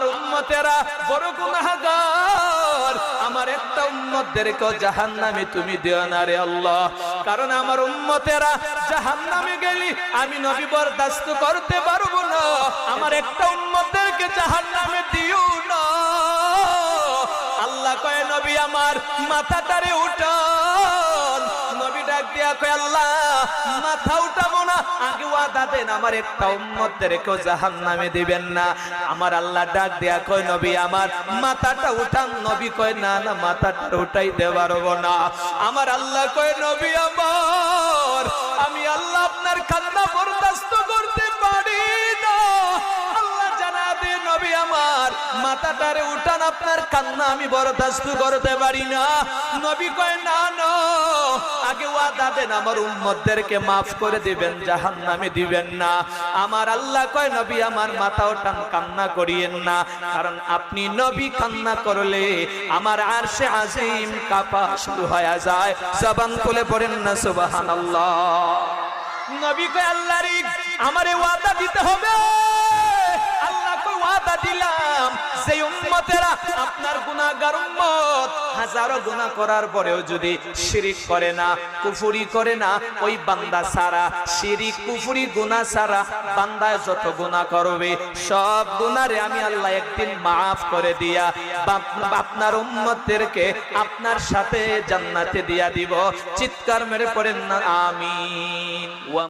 আমার উম্মতেরা বড় গুনাহগার। আমার একটা উম্মতদেরকেও জাহান্নামে তুমি দিও না রে আল্লাহ। কারণ আমার উম্মতেরা জাহান্নামে গেলি আমি নবী বরদাস্ত করতে পারব না। আমার একটা উম্মতদেরকে জাহান্নামে দিও না। আল্লাহ কয়, নবী, আমার নবী ডাক দিয়া আল্লাহ, মাথা উঠাবো না। আগে ওয়াদা দেন, আমার একটা উম্মতের কেউ দিবেন না। আমার আল্লাহ ডাক দেয়া কয়, নবী, আমার মাথাটা উঠান। নবী কয়, না না, মাথাটা পারব না। আমার আল্লাহ কয়, নবী, আমার, আমি আল্লাহ আপনার কান্না বরদাস্ত মাথাটারে উঠান আপনার কান্না আমি বরদাস্ত করতে পারি না। নবী কয়, না না, আগে ওয়াদা দেন, আমার উম্মতদেরকে মাফ করে দিবেন, জাহান্নামে দিবেন না। আমার আল্লাহ কয়, নবী, আমার মাথা ওঠান কান্না করিয়েন না, কারণ আপনি নবী কান্না করলে আমার আরশে আজিম কাপা শুরু হয়ে যায়। জবান খুলে পড়েন না, সুবহানাল্লাহ। নবী কয় আল্লাহ রে আমারে ওয়াদা দিতে হবে। আল্লাহ ওয়াদা দিলাম। সেই উম্মতেরা আপনার গুনাহগার উম্মত। হাজারো গুনাহ করার পরেও যদি শিরিক করে না, কুফরি করে না, ওই বান্দা সারা শিরিক, কুফরি, গুনাহ সারা বান্দা যত গুনাহ করবে, সব গুনারে আমি আল্লাহ একদিন মাফ করে দিয়া আপনার উম্মতদেরকে আপনার সাথে জান্নাতে দিয়া দিব। চিৎকার মেরে পড়েন না, আমিন।